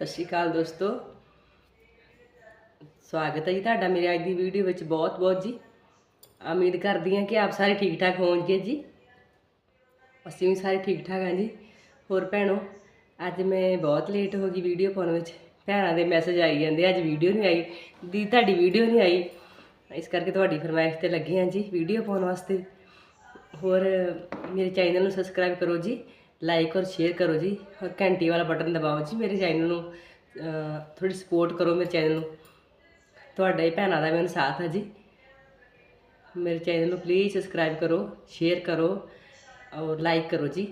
ਸਤਿ ਸ਼੍ਰੀ ਅਕਾਲ ਦੋਸਤੋ। ਸਵਾਗਤ ਹੈ ਜੀ ਤੁਹਾਡਾ ਮੇਰੇ ਅੱਜ ਦੀ ਵੀਡੀਓ ਵਿੱਚ ਬਹੁਤ-ਬਹੁਤ ਜੀ। ਉਮੀਦ ਕਰਦੀ ਹਾਂ ਕਿ ਆਪ ਸਾਰੇ ਠੀਕ ਠਾਕ ਹੋਵੋਗੇ ਜੀ। ਅਸੀਂ ਵੀ ਸਾਰੇ ਠੀਕ ਠਾਕ ਹਾਂ ਜੀ। ਹੋਰ ਭੈਣੋ, ਅੱਜ ਮੈਂ ਬਹੁਤ ਲੇਟ ਹੋ ਗਈ ਵੀਡੀਓ ਪਾਉਣ ਵਿੱਚ। ਭੈਣਾਂ ਦੇ ਮੈਸੇਜ ਆਈ ਜਾਂਦੇ ਅੱਜ ਵੀਡੀਓ ਨਹੀਂ ਆਈ, ਦੀ ਤੁਹਾਡੀ ਵੀਡੀਓ ਨਹੀਂ ਆਈ। ਇਸ ਕਰਕੇ ਤੁਹਾਡੀ ਫਰਮਾਇਸ਼ ਤੇ ਲੱਗੇ ਹਾਂ ਜੀ ਵੀਡੀਓ ਪਾਉਣ ਵਾਸਤੇ। ਹੋਰ ਮੇਰੇ ਚੈਨਲ ਨੂੰ ਸਬਸਕ੍ਰਾਈਬ ਕਰੋ ਜੀ। ਲਾਈਕ ਔਰ ਸ਼ੇਅਰ ਕਰੋ ਜੀ। ਔਰ ਘੰਟੀ ਵਾਲਾ ਬਟਨ ਦਬਾਓ ਜੀ ਮੇਰੇ ਚੈਨਲ ਨੂੰ। ਥੋੜੀ ਸਪੋਰਟ ਕਰੋ ਮੇਰੇ ਚੈਨਲ ਨੂੰ। ਤੁਹਾਡਾ ਹੀ ਭੈਣਾਂ ਦਾ ਮੈਨੂੰ ਸਾਥ ਹੈ ਜੀ। ਮੇਰੇ ਚੈਨਲ ਨੂੰ ਪਲੀਜ਼ ਸਬਸਕ੍ਰਾਈਬ ਕਰੋ ਸ਼ੇਅਰ ਕਰੋ ਔਰ ਲਾਈਕ ਕਰੋ ਜੀ।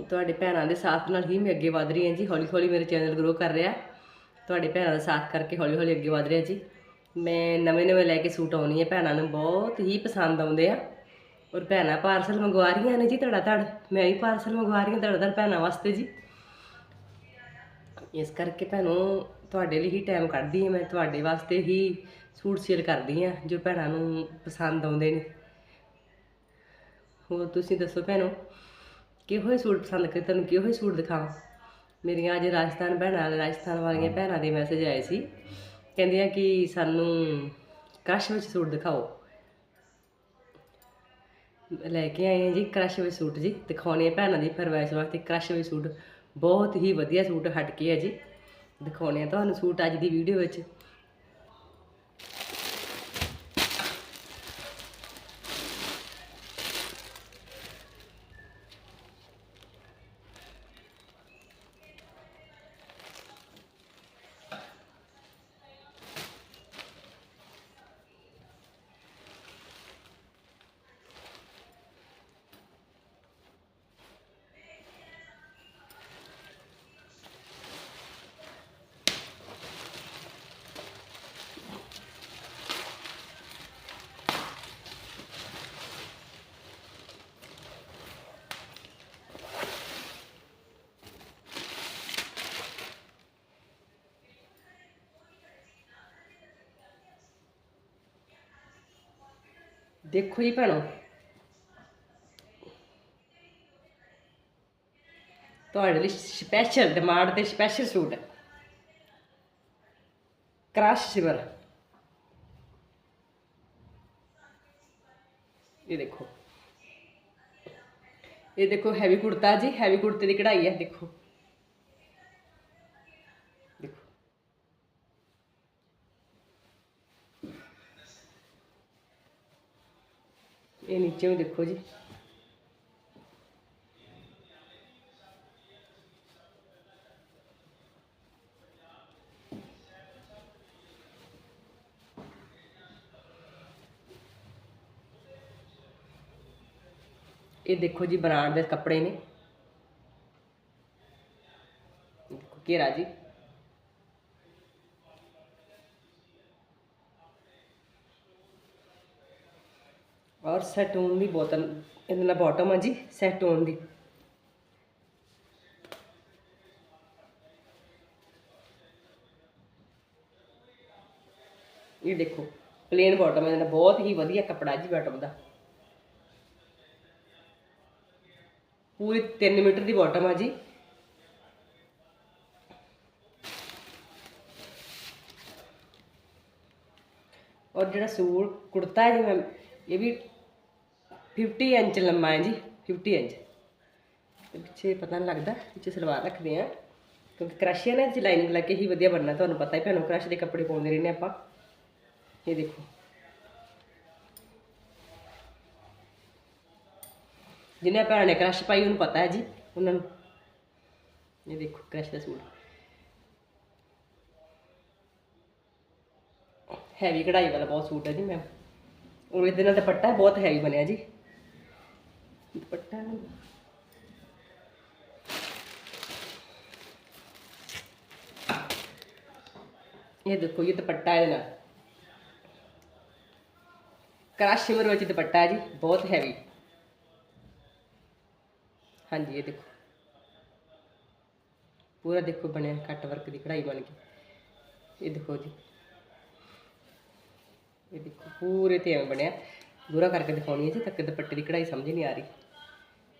ਤੁਹਾਡੇ ਭੈਣਾਂ ਦੇ ਸਾਥ ਨਾਲ ਹੀ ਮੈਂ ਅੱਗੇ ਵਧ ਰਹੀ ਹਾਂ ਜੀ। ਹੌਲੀ ਹੌਲੀ ਮੇਰੇ ਚੈਨਲ ਗਰੋ ਕਰ ਰਿਹਾ। ਤੁਹਾਡੇ ਭੈਣਾਂ ਦਾ ਸਾਥ ਕਰਕੇ ਹੌਲੀ ਹੌਲੀ ਅੱਗੇ ਵਧ ਰਿਹਾ ਜੀ। ਮੈਂ ਨਵੇਂ ਨਵੇਂ ਲੈ ਕੇ ਸੂਟ ਆਉਣੀ ਹੈ। ਭੈਣਾਂ ਨੂੰ ਬਹੁਤ ਹੀ ਪਸੰਦ ਆਉਂਦੇ ਆ। ਔਰ ਭੈਣਾਂ ਪਾਰਸਲ ਮੰਗਵਾ ਰਹੀਆਂ ਨੇ ਜੀ ਧੜਾ ਧੜ। ਮੈਂ ਵੀ ਪਾਰਸਲ ਮੰਗਵਾ ਰਹੀ ਹਾਂ ਧੜਾ ਧੜ ਭੈਣਾਂ ਵਾਸਤੇ ਜੀ। ਇਸ ਕਰਕੇ ਭੈਣੋ ਤੁਹਾਡੇ ਲਈ ਹੀ ਟਾਈਮ ਕੱਢਦੀ ਹਾਂ ਮੈਂ, ਤੁਹਾਡੇ ਵਾਸਤੇ ਹੀ ਸੂਟ ਸੇਲ ਕਰਦੀ ਹਾਂ, ਜੋ ਭੈਣਾਂ ਨੂੰ ਪਸੰਦ ਆਉਂਦੇ ਨੇ। ਹੋਰ ਤੁਸੀਂ ਦੱਸੋ ਭੈਣੋ, ਕਿਹੋ ਜਿਹੇ ਸੂਟ ਪਸੰਦ ਕਰੇ? ਤੁਹਾਨੂੰ ਕਿਹੋ ਜਿਹੇ ਸੂਟ ਦਿਖਾਵਾਂ? ਮੇਰੀਆਂ ਅੱਜ ਰਾਜਸਥਾਨ ਭੈਣਾਂ, ਰਾਜਸਥਾਨ ਵਾਲੀਆਂ ਭੈਣਾਂ ਦੇ ਮੈਸੇਜ ਆਏ ਸੀ। ਕਹਿੰਦੀਆਂ ਕਿ ਸਾਨੂੰ ਕਸ਼ ਵਿੱਚ ਸੂਟ ਦਿਖਾਓ। ਲੈ ਕੇ ਆਏ ਹਾਂ ਜੀ, ਕ੍ਰਸ਼ ਵਿੱਚ ਸੂਟ ਜੀ, ਦਿਖਾਉਣੇ ਆ ਭੈਣਾਂ ਦੀ ਫਰਵਾਇਸ਼ ਵਾਸਤੇ ਕ੍ਰਸ਼ ਵਿੱਚ ਸੂਟ। ਬਹੁਤ ਹੀ ਵਧੀਆ ਸੂਟ ਹਟ ਕੇ ਹੈ ਜੀ। ਦਿਖਾਉਣੇ ਆ ਤੁਹਾਨੂੰ ਸੂਟ ਅੱਜ ਦੀ ਵੀਡੀਓ ਵਿੱਚ। ਦੇਖੋ ਜੀ ਭੈਣੋ। ਤੁਹਾਡੇ ਲਈ ਸਪੈਸ਼ਲ ਡਿਮਾਂਡ ਦੇ ਸਪੈਸ਼ਲ ਸੂਟ ਹੈ। ਕ੍ਰਾਸ਼ ਸਿਵਰ ਇਹ ਦੇਖੋ। ਇਹ ਦੇਖੋ ਹੈਵੀ ਕੁੜਤਾ ਜੀ ਹੈਵੀ ਕੁੜਤੇ ਦੀ ਕਢਾਈ ਹੈ, ਦੇਖੋ। ਨੀਚੇ ਵੀ ਦੇਖੋ ਜੀ। ਇਹ ਦੇਖੋ ਜੀ ਬ੍ਰਾਂਡ ਦੇ ਕੱਪੜੇ ਨੇ। ਘੇਰਾ ਜੀ। ਔਰ ਸੈਟੂਨ ਦੀ ਬੋਤਲ, ਇਹਦੇ ਨਾਲ ਬਾਟਮ ਆ ਜੀ, ਸੈਟੂਨ ਦੀ। ਇਹ ਦੇਖੋ ਪਲੇਨ ਬਾਟਮ ਇਹਦੇ ਨਾਲ ਬਹੁਤ ਹੀ ਵਧੀਆ ਕੱਪੜਾ ਜੀ ਬਾਟਮ ਦਾ। ਪੂਰੀ 3 ਮੀਟਰ ਦੀ ਬਾਟਮ ਆ ਜੀ। ਔਰ ਜਿਹੜਾ ਸੂਟ, ਕੁੜਤਾ ਹੈ ਜੀ ਮੈਂ, ਇਹ ਵੀ 50 ਇੰਚ ਲੰਮਾ ਹੈ ਜੀ 50 ਇੰਚ। ਪਿੱਛੇ ਪਤਾ ਨਹੀਂ ਲੱਗਦਾ, ਪਿੱਛੇ ਸਲਵਾਰ ਰੱਖਦੇ ਆ ਕਿਉਂਕਿ ਕ੍ਰਸ਼ੀਆ ਨੇ ਚ ਲਾਈਨਿੰਗ ਲਾ ਕੇ ਹੀ ਵਧੀਆ ਬਣਨਾ, ਤੁਹਾਨੂੰ ਪਤਾ ਹੀ ਭੈਣੋ ਕ੍ਰਸ਼ ਦੇ ਕੱਪੜੇ ਪਾਉਂਦੇ ਰਹਿੰਦੇ ਆਪਾਂ। ਇਹ ਦੇਖੋ। ਜਿਹਨੇ ਭੈਣ ਨੇ ਕ੍ਰਸ਼ ਪਾਈ, ਉਹਨੂੰ ਪਤਾ ਹੈ ਜੀ, ਉਹਨਾਂ ਨੂੰ। ਇਹ ਦੇਖੋ ਕ੍ਰਸ਼ ਦਾ ਸੂਟ। ਹੈਵੀ ਕਢਾਈ ਵਾਲਾ ਬਹੁਤ ਸੂਟ ਹੈ ਜੀ ਮੈਮ ਉਹ ਇਹਦੇ ਨਾਲ ਦੁਪੱਟਾ ਬਹੁਤ ਹੈਵੀ ਬਣਿਆ ਜੀ। ਦੁਪੱਟਾ ਇਹ ਦੇਖੋ ਇਹ ਦੁਪੱਟਾ ਇਹਦੇ ਨਾਲ। ਕ੍ਰਾਸ਼ ਵਿੱਚ ਦੁਪੱਟਾ ਹੈ ਜੀ, ਬਹੁਤ ਹੈਵੀ ਹਾਂਜੀ, ਇਹ ਦੇਖੋ। ਪੂਰਾ ਦੇਖੋ ਬਣਿਆ ਕੱਟ ਵਰਕ ਦੀ ਕਢਾਈ ਬਣ ਗਈ। ਇਹ ਦੇਖੋ ਜੀ। ਇਹ ਦੇਖੋ, ਪੂਰੇ ਤੇ ਐਵੇਂ ਬਣਿਆ। ਦੂਰਾ ਕਰਕੇ ਦਿਖਾਉਣੀ ਹੈ ਜੀ ਤੱਕ ਦੁਪੱਟੇ ਦੀ ਕਢਾਈ ਸਮਝ ਨਹੀਂ ਆ ਰਹੀ।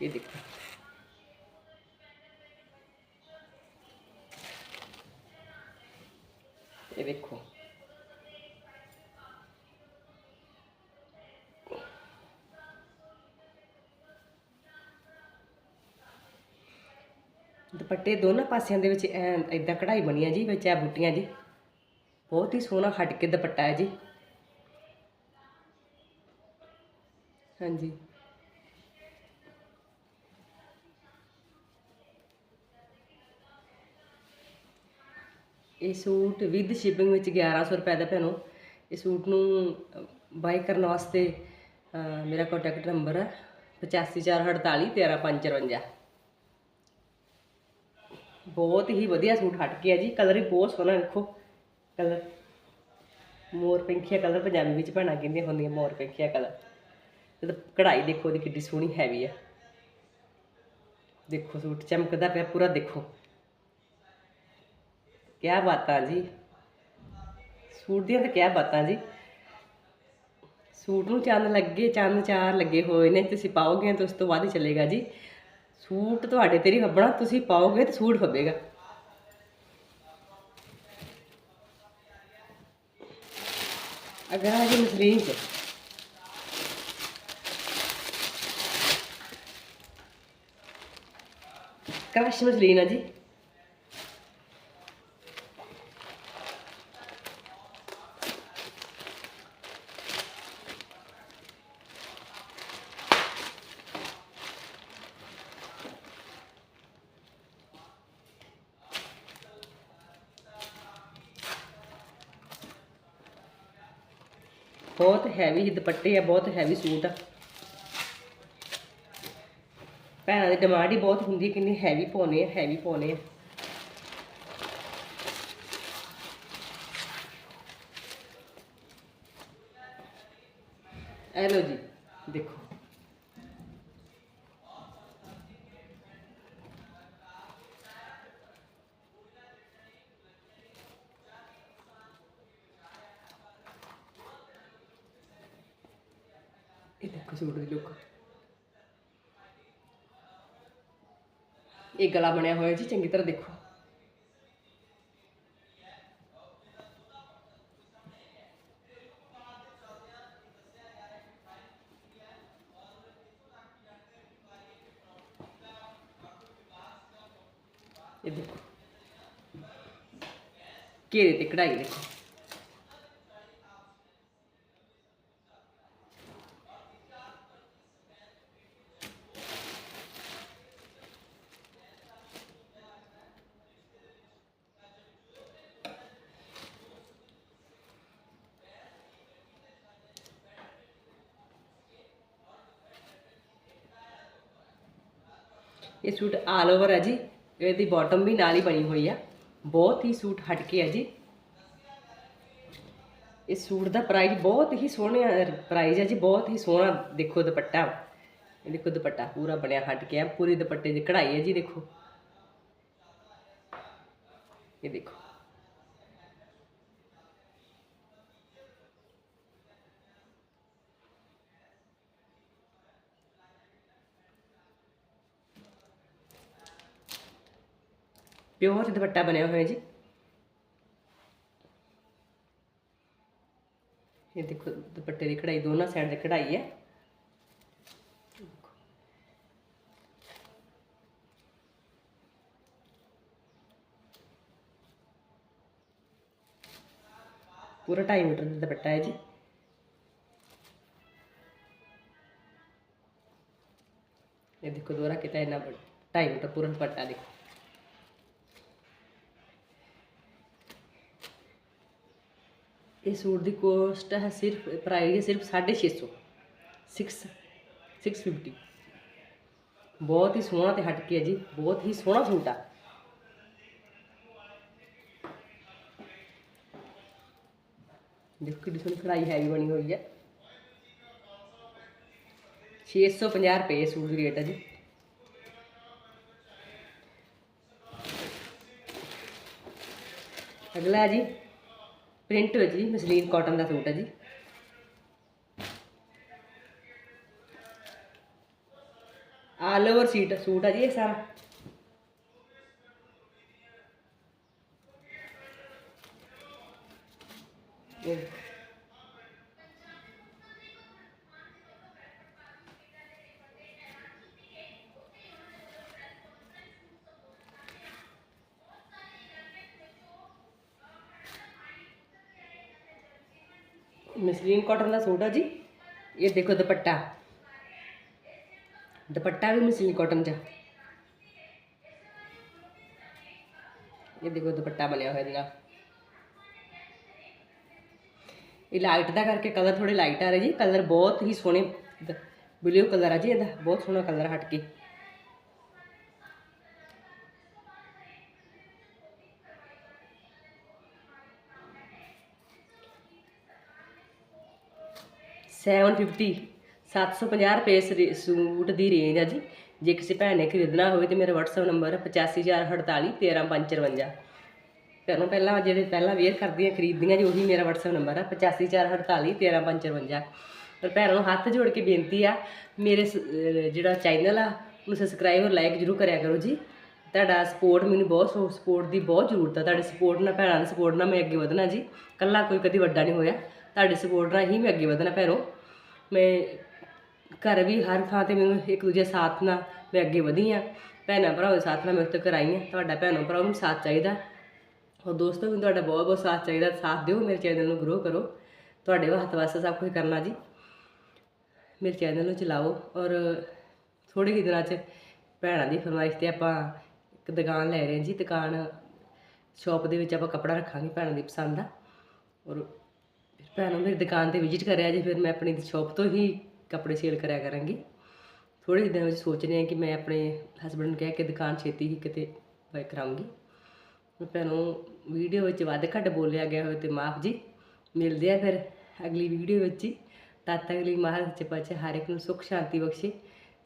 ਇਹ ਦੇਖੋ। ਇਹ ਦੇਖੋ। ਦੁਪੱਟੇ ਦੋਨਾਂ ਪਾਸਿਆਂ ਦੇ ਵਿੱਚ ਐ ਇਦਾਂ ਕਢਾਈ ਬਣੀ ਹੈ ਜੀ, ਵਿੱਚ ਆ ਬੂਟੀਆਂ ਜੀ। ਬਹੁਤ ਹੀ ਸੋਹਣਾ ਹਟ ਕੇ ਦੁਪੱਟਾ ਹੈ ਜੀ। ਹਾਂਜੀ। ਇਹ ਸੂਟ ਵਿਦ ਸ਼ਿਪਿੰਗ ਵਿੱਚ 1100 ਰੁਪਏ ਦਾ ਭੈਣੋ। ਇਹ ਸੂਟ ਨੂੰ ਬਾਈ ਕਰਨ ਵਾਸਤੇ ਮੇਰਾ ਕੰਟੈਕਟ ਨੰਬਰ ਹੈ 8548 13554 ਬਹੁਤ ਹੀ ਵਧੀਆ ਸੂਟ ਹਟ ਗਿਆ ਜੀ। ਕਲਰ ਵੀ ਬਹੁਤ ਸੋਹਣਾ ਦੇਖੋ ਕਲਰ ਮੋਰ ਪੰਖੀਆ ਕਲਰ ਪੰਜਾਬੀ ਵਿੱਚ ਭੈਣਾਂ ਕਹਿੰਦੀਆਂ ਹੁੰਦੀਆਂ ਮੋਰ ਪੰਖੀਆ ਕਲਰ ਤੇ ਕਢਾਈ ਦੇਖੋ ਉਹਦੀ ਕਿੱਡੀ ਸੋਹਣੀ ਹੈਵੀ ਆ। ਦੇਖੋ ਸੂਟ ਚਮਕਦਾ ਪਿਆ, ਪੂਰਾ ਦੇਖੋ। ਕਿਆ ਬਾਤਾਂ ਜੀ? ਸੂਟ ਦੀਆਂ ਤਾਂ ਕਿਆ ਬਾਤਾਂ ਜੀ? ਸੂਟ ਨੂੰ ਚੰਨ ਲੱਗੇ, ਚੰਨ ਚਾਰ ਲੱਗੇ ਹੋਏ ਨੇ, ਤੁਸੀਂ ਪਾਓਗੇ ਤਾਂ ਉਸ ਤੋਂ ਬਾਅਦ ਹੀ ਚੱਲੇਗਾ ਜੀ। ਸੂਟ ਤੁਹਾਡੇ ਤੇਰੀ ਨਹੀਂ ਫੱਬਣਾ, ਤੁਸੀਂ ਪਾਓਗੇ ਤੇ ਸੂਟ ਫੱਬੇਗਾ। ਅਗਰ ਆ ਜੀ ਮਸਲੀਨ ਚ। ਕ੍ਰਸ਼ ਮਸਲੀਨ ਆ ਜੀ। ਬਹੁਤ ਹੈਵੀ ਦੁਪੱਟੇ ਆ, ਬਹੁਤ ਹੈਵੀ ਸੂਟ ਆ। ਭੈਣਾਂ ਦੀ ਡਿਮਾਂਡ ਹੀ ਬਹੁਤ ਹੁੰਦੀ ਹੈ ਕਿੰਨੀ ਹੈਵੀ ਪਾਉਣੇ ਆ ਹੈਵੀ ਪਾਉਣੇ ਆ। ਇਹ ਲਓ ਜੀ, ਦੇਖੋ। ਇਹ ਸੂਟ ਦੀ ਲੁੱਕ ਇਹ ਗਲਾ ਬਣਿਆ ਹੋਇਆ ਜੀ ਚੰਗੀ ਤਰ੍ਹਾਂ ਦੇਖੋ ਇਹ ਦੇਖੋ ਘੇਰੇ ਤੇ ਕਢਾਈ ਦੇਖੋ ਇਹ ਸੂਟ ਆਲ ਓਵਰ ਹੈ ਜੀ। ਇਹਦੀ ਬਾਟਮ ਵੀ ਨਾਲ ਹੀ ਬਣੀ ਹੋਈ ਆ। ਬਹੁਤ ਹੀ ਸੂਟ ਹਟ ਕੇ ਹੈ ਜੀ। ਇਹ ਸੂਟ ਦਾ ਪ੍ਰਾਈਸ ਬਹੁਤ ਹੀ ਸੋਹਣਾ ਪ੍ਰਾਈਸ ਹੈ ਜੀ, ਬਹੁਤ ਹੀ ਸੋਹਣਾ ਦੇਖੋ ਦੁਪੱਟਾ। ਇਹ ਦੇਖੋ ਦੁਪੱਟਾ ਪੂਰਾ ਬਣਿਆ ਹਟ ਕੇ ਆ, ਪੂਰੀ ਦੁਪੱਟੇ ਦੀ ਕਢਾਈ ਹੈ ਜੀ, ਦੇਖੋ। ਇਹ ਦੇਖੋ। ਪਿਓਰ ਦੁਪੱਟਾ ਬਣਿਆ ਹੋਇਆ ਜੀ। ਇਹ ਦੇਖੋ, ਦੁਪੱਟੇ ਦੀ ਕਢਾਈ, ਦੋਨਾਂ ਸਾਈਡ ਤੇ ਕਢਾਈ ਹੈ। ਪੂਰਾ 2.5 ਮੀਟਰ ਦਾ ਦੁਪੱਟਾ ਹੈ ਜੀ। ਇਹ ਦੇਖੋ ਦੋਰਾ ਕਿਤਾ ਇੰਨਾ 2.5 ਮੀਟਰ ਪੂਰਾ ਦੁਪੱਟਾ ਦੇਖੋ। ਇਹ ਸੂਟ ਦੀ ਕੋਸਟ ਹੈ ਸਿਰਫ ਪ੍ਰਾਈਸ ਹੈ ਸਿਰਫ 650 6 650 ਬਹੁਤ ਹੀ ਸੋਹਣਾ ਤੇ ਹਟ ਕੇ ਹੈ ਜੀ, ਬਹੁਤ ਹੀ ਸੋਹਣਾ ਸੂਟ ਆ। ਦੇਖੋ ਕਿੰਨੀ ਸੋਹਣੀ ਕਢਾਈ ਹੈਵੀ ਬਣੀ ਹੋਈ ਹੈ। 650 ਰੁਪਏ ਸੂਟ ਦੀ ਰੇਟ ਹੈ ਜੀ। ਅਗਲਾ ਜੀ ਪ੍ਰਿੰਟ ਵਿੱਚ ਜੀ, ਮਸਲੀਨ ਕਾਟਨ ਦਾ ਸੂਟ ਹੈ ਜੀ। ਆਲ ਓਵਰ ਸੀਟ ਸੂਟ ਹੈ ਜੀ ਇਹ ਸਾਰਾ। ਇਹ ਮਸਲੀਨ ਕਾਟਨ ਦਾ ਸੂਟ ਆ ਜੀ। ਇਹ ਦੇਖੋ ਦੁਪੱਟਾ। ਦੁਪੱਟਾ ਵੀ ਮਸਲੀਨ ਕਾਟਨ ਚ। ਇਹ ਦੇਖੋ ਦੁਪੱਟਾ ਬਣਿਆ ਹੋਇਆ ਇਹਦਾ। ਇਹ ਲਾਈਟ ਦਾ ਕਰਕੇ ਕਲਰ ਥੋੜੇ ਲਾਈਟ ਆ ਰਹੇ ਜੀ। ਕਲਰ ਬਹੁਤ ਹੀ ਸੋਹਣੇ ਬਲੂ ਕਲਰ ਆ ਜੀ ਇਹਦਾ। ਬਹੁਤ ਸੋਹਣਾ ਕਲਰ ਹਟ ਕੇ। ਸੈਵਨ ਫਿਫਟੀ 750 ਰੁਪਏ ਇਸ ਸੂਟ ਦੀ ਰੇਂਜ ਆ ਜੀ। ਜੇ ਕਿਸੇ ਭੈਣ ਨੇ ਖਰੀਦਣਾ ਹੋਵੇ ਤੇ ਮੇਰਾ WhatsApp ਨੰਬਰ 8548 13555 ਪਹਿਲਾਂ ਪਹਿਲਾਂ ਜਿਹੜੇ ਪਹਿਲਾਂ ਵੇਅਰ ਕਰਦੀਆਂ, ਖਰੀਦਦੀਆਂ ਜੀ, ਉਹੀ ਮੇਰਾ WhatsApp ਨੰਬਰ ਆ 8548 13555 ਪਰ ਭੈਣਾਂ ਨੂੰ ਹੱਥ ਜੋੜ ਕੇ ਬੇਨਤੀ ਆ, ਮੇਰੇ ਸ- ਅਹ ਜਿਹੜਾ ਚੈਨਲ ਆ, ਉਹਨੂੰ ਸਬਸਕ੍ਰਾਈਬ ਔਰ ਲਾਈਕ ਜ਼ਰੂਰ ਕਰਿਆ ਕਰੋ ਜੀ। ਤੁਹਾਡਾ ਸਪੋਰਟ ਮੈਨੂੰ ਬਹੁਤ ਸਪੋਰਟ ਦੀ ਬਹੁਤ ਜ਼ਰੂਰਤ ਆ। ਤੁਹਾਡੇ ਸਪੋਰਟ ਨਾਲ, ਭੈਣਾਂ ਦੀ ਸਪੋਰਟ ਨਾਲ ਮੈਂ ਅੱਗੇ ਵਧਣਾ ਜੀ। ਕੱਲਾ ਕੋਈ ਕਦੀ ਵੱਡਾ ਨਹੀਂ ਹੋਇਆ। ਤੁਹਾਡੇ ਸਪੋਰਟ ਨਾਲ ਹੀ ਮੈਂ ਅੱਗੇ ਵਧਣਾ, ਭੈਣੋ। ਮੈਂ ਘਰ ਵੀ ਹਰ ਥਾਂ ਤੇ ਮੈਨੂੰ ਇੱਕ ਦੂਜੇ ਸਾਥ ਨਾਲ ਮੈਂ ਅੱਗੇ ਵਧੀ ਆ। ਭੈਣਾਂ ਭਰਾਵਾਂ ਦੇ ਸਾਥ ਨਾਲ ਮੇਰੇ ਉੱਤੇ ਕਰਾਈ ਆ। ਤੁਹਾਡਾ ਭੈਣਾਂ ਭਰਾਵਾਂ ਨੂੰ ਸਾਥ ਚਾਹੀਦਾ। ਔਰ ਦੋਸਤੋ ਮੈਨੂੰ ਤੁਹਾਡਾ ਬਹੁਤ ਬਹੁਤ ਸਾਥ ਚਾਹੀਦਾ। ਸਾਥ ਦਿਓ, ਮੇਰੇ ਚੈਨਲ ਨੂੰ ਗਰੋ ਕਰੋ। ਤੁਹਾਡੇ ਹੱਥ ਵਾਸਤੇ ਸਭ ਕੁਝ ਕਰਨਾ ਜੀ। ਮੇਰੇ ਚੈਨਲ ਨੂੰ ਚਲਾਓ ਔਰ ਥੋੜੇ ਹੀ ਦਿਨਾਂ 'ਚ ਭੈਣਾਂ ਦੀ ਫਰਮਾਇਸ਼ ਤੇ ਆਪਾਂ ਇੱਕ ਦੁਕਾਨ ਲੈ ਰਹੇ ਹਾਂ ਜੀ। ਦੁਕਾਨ ਸ਼ਾਪ ਦੇ ਵਿੱਚ ਆਪਾਂ ਕੱਪੜਾ ਰੱਖਾਂਗੇ ਭੈਣਾਂ ਦੀ ਪਸੰਦ ਦਾ। ਔਰ ਭੈਣਾਂ ਮੇਰੀ ਦੁਕਾਨ ਤੇ ਵਿਜ਼ਿਟ ਕਰਿਆ ਜੀ, ਫਿਰ ਮੈਂ ਆਪਣੀ ਸ਼ਾਪ ਤੋਂ ਹੀ ਕੱਪੜੇ ਸੇਲ ਕਰਿਆ ਕਰਾਂਗੀ। ਥੋੜੇ ਦਿਨਾਂ ਵਿੱਚ ਸੋਚ ਰਹੇ ਹਾਂ ਕਿ ਮੈਂ ਆਪਣੇ ਹਸਬੰਡ ਨੂੰ ਕਹਿ ਕੇ ਦੁਕਾਨ ਛੇਤੀ ਹੀ ਕਿਤੇ ਬਾਈ ਕਰਾਉਂਗੀ ਭੈਣੋ ਵੀਡੀਓ ਵਿੱਚ ਵੱਧ ਘੱਟ ਬੋਲਿਆ ਗਿਆ ਹੋਵੇ ਤੇ ਮਾਫ ਜੀ, ਮਿਲਦੇ ਆ ਫਿਰ ਅਗਲੀ ਵੀਡੀਓ ਵਿੱਚ ਹੀ ਤਦ ਤੱਕ ਲਈ ਮਹਾਰਾਜ ਸੱਚੇ ਪਾਤਸ਼ਾਹ ਹਰ ਇੱਕ ਨੂੰ ਸੁੱਖ ਸ਼ਾਂਤੀ ਬਖਸ਼ੇ।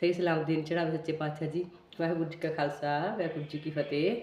ਸਹੀ ਸਲਾਮਤ ਦਿਨ ਚੜਾਵੇ ਸੱਚੇ ਪਾਤਸ਼ਾਹ ਜੀ। ਵਾਹਿਗੁਰੂ ਜੀ ਕਾ ਖਾਲਸਾ, ਵਾਹਿਗੁਰੂ ਜੀ ਕੀ ਫਤਿਹ।